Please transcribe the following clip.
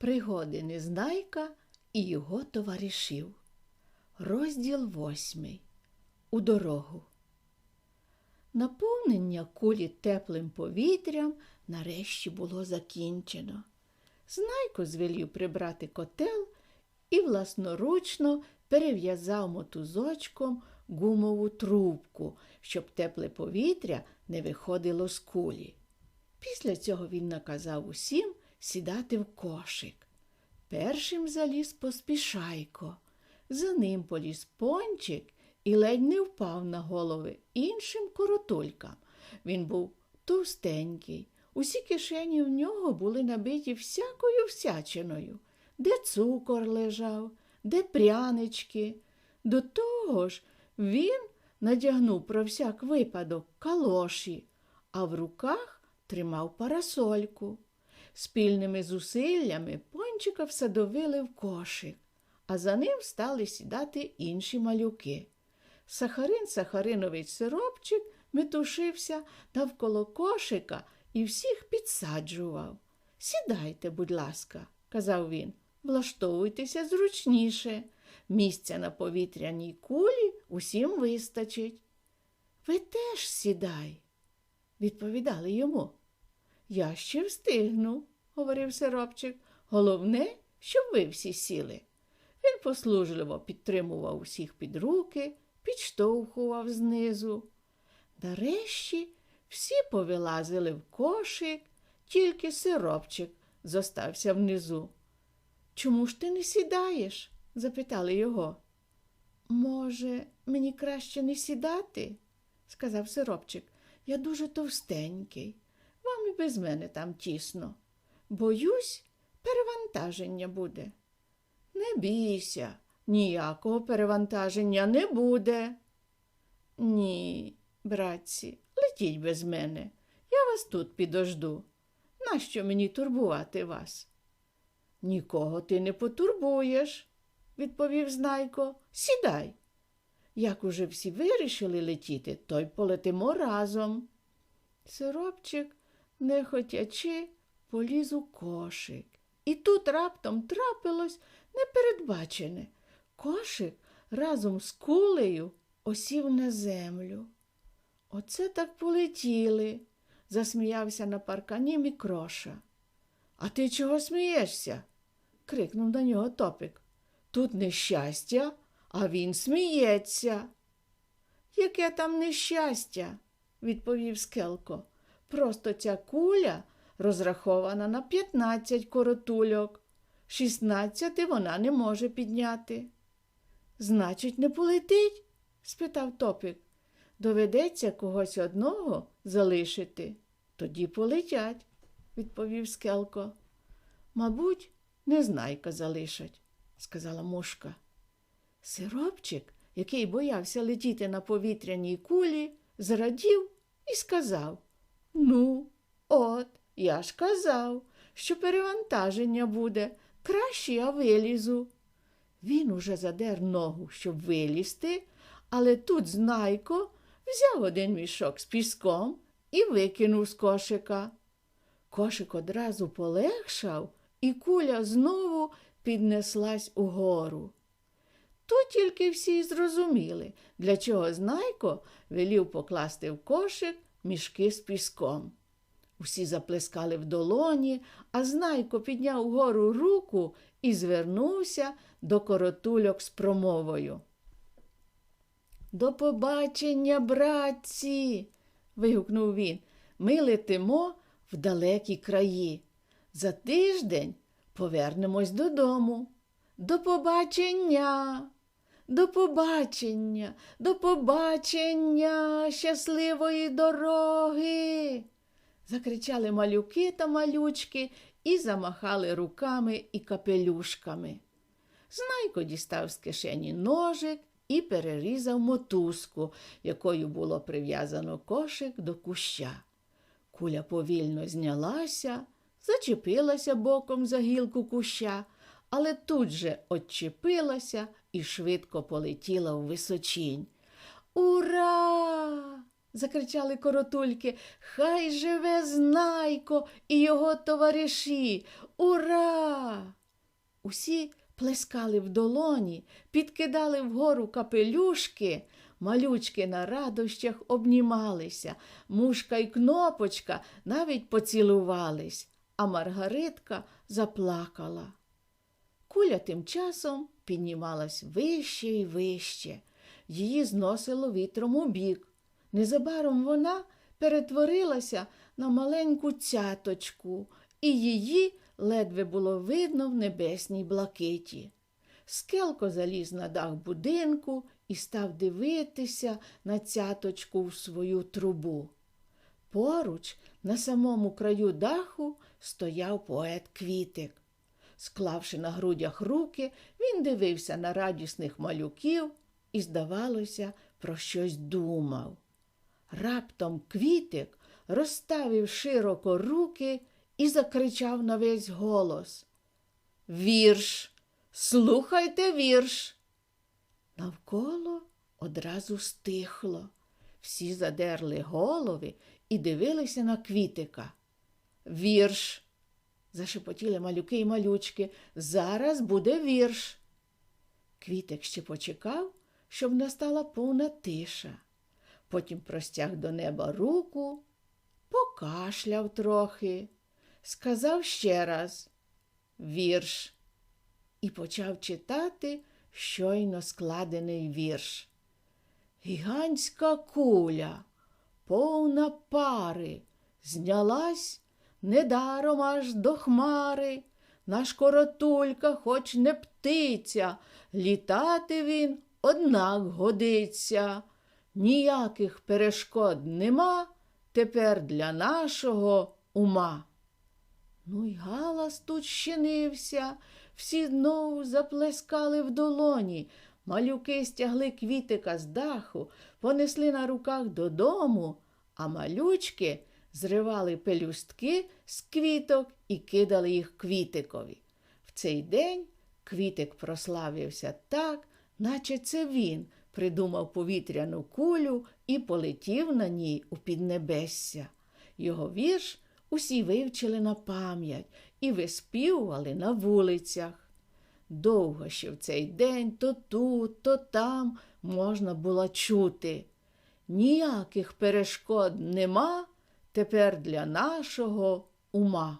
Пригоди Незнайка і його товаришів. Розділ восьмий. У дорогу. Наповнення кулі теплим повітрям нарешті було закінчено. Знайко звелів прибрати котел і власноручно перев'язав мотузочком гумову трубку, щоб тепле повітря не виходило з кулі. Після цього він наказав усім сідати в кошик. Першим заліз поспішайко, за ним поліз пончик і ледь не впав на голови іншим коротулькам. Він був товстенький. Усі кишені в нього були набиті всякою всячиною, де цукор лежав, де прянички. До того ж, він надягнув про всяк випадок калоші, а в руках тримав парасольку. Спільними зусиллями пончика всадовили в кошик, а за ним стали сідати інші малюки. Сахарин Сахаринович сиропчик метушився навколо кошика і всіх підсаджував. Сідайте, будь ласка, казав він, влаштовуйтеся зручніше. Місця на повітряній кулі усім вистачить. Ви теж сідай, відповідали йому. Я ще встигну, говорив сиропчик. Головне, щоб ви всі сіли. Він послужливо підтримував усіх під руки, підштовхував знизу. Нарешті всі повилазили в кошик, тільки сиропчик зостався внизу. Чому ж ти не сідаєш? запитали його. Може, мені краще не сідати? сказав сиропчик. Я дуже товстенький. Вам і без мене там тісно. Боюсь, перевантаження буде. Не бійся, ніякого перевантаження не буде. Ні, братці, летіть без мене. Я вас тут підожду. Нащо мені турбувати вас? Нікого ти не потурбуєш, відповів Знайко. Сідай. Як уже всі вирішили летіти, то й полетимо разом. Сиропчик, не хотячи, поліз у кошик. І тут раптом трапилось непередбачене. Кошик разом з кулею осів на землю. Оце так полетіли, засміявся на паркані Мікроша. А ти чого смієшся? крикнув на нього топик. Тут нещастя, а він сміється. Яке там нещастя? відповів Скелко. Просто ця куля розрахована на 15 коротульок. 16 вона не може підняти. Значить, не полетить? спитав топик. Доведеться когось одного залишити. Тоді полетять, відповів Скелко. Мабуть, незнайка залишать, сказала мушка. Сиропчик, який боявся летіти на повітряній кулі, зрадів і сказав Ну, от, я ж казав, що перевантаження буде. Краще я вилізу. Він уже задер ногу, щоб вилізти, але тут знайко взяв один мішок з піском і викинув з кошика. Кошик одразу полегшав, і куля знову піднеслась угору. Тут тільки всі зрозуміли, для чого знайко велів покласти в кошик мішки з піском. Усі заплескали в долоні, а знайко підняв вгору руку і звернувся до коротульок з промовою. До побачення, братці. вигукнув він. Ми летимо в далекі краї. За тиждень повернемось додому. До побачення, до побачення, до побачення, щасливої дороги. Закричали малюки та малючки і замахали руками і капелюшками. Знайко дістав з кишені ножик і перерізав мотузку, якою було прив'язано кошик до куща. Куля повільно знялася, зачепилася боком за гілку куща, але тут же отчепилася і швидко полетіла в височінь. Ура! Закричали коротульки. Хай живе знайко і його товариші. Ура! Усі плескали в долоні, підкидали вгору капелюшки, малючки на радощах обнімалися, мушка й кнопочка навіть поцілувались, а Маргаритка заплакала. Куля тим часом піднімалась вище і вище. Її зносило вітром у бік. Незабаром вона перетворилася на маленьку цяточку, і її ледве було видно в небесній блакиті. Скелко заліз на дах будинку і став дивитися на цяточку в свою трубу. Поруч, на самому краю даху, стояв поет Квітик. Склавши на грудях руки, він дивився на радісних малюків і, здавалося, про щось думав. Раптом квітик розставив широко руки і закричав на весь голос. Вірш, слухайте вірш. Навколо одразу стихло. Всі задерли голови і дивилися на квітика. Вірш, зашепотіли малюки й малючки. Зараз буде вірш. Квітик ще почекав, щоб настала повна тиша. Потім простяг до неба руку, покашляв трохи, сказав ще раз вірш і почав читати щойно складений вірш. Гігантська куля, повна пари, знялась недаром аж до хмари. Наш коротулька, хоч не птиця, літати він однак годиться. Ніяких перешкод нема тепер для нашого ума. Ну й галас тут щинився, всі знову заплескали в долоні. Малюки стягли квітика з даху, понесли на руках додому, а малючки зривали пелюстки з квіток і кидали їх квітикові. В цей день квітик прославився так, наче це він придумав повітряну кулю і полетів на ній у піднебесся. Його вірш усі вивчили на пам'ять і виспівували на вулицях. Довго ще в цей день то тут, то там можна було чути. Ніяких перешкод нема тепер для нашого ума.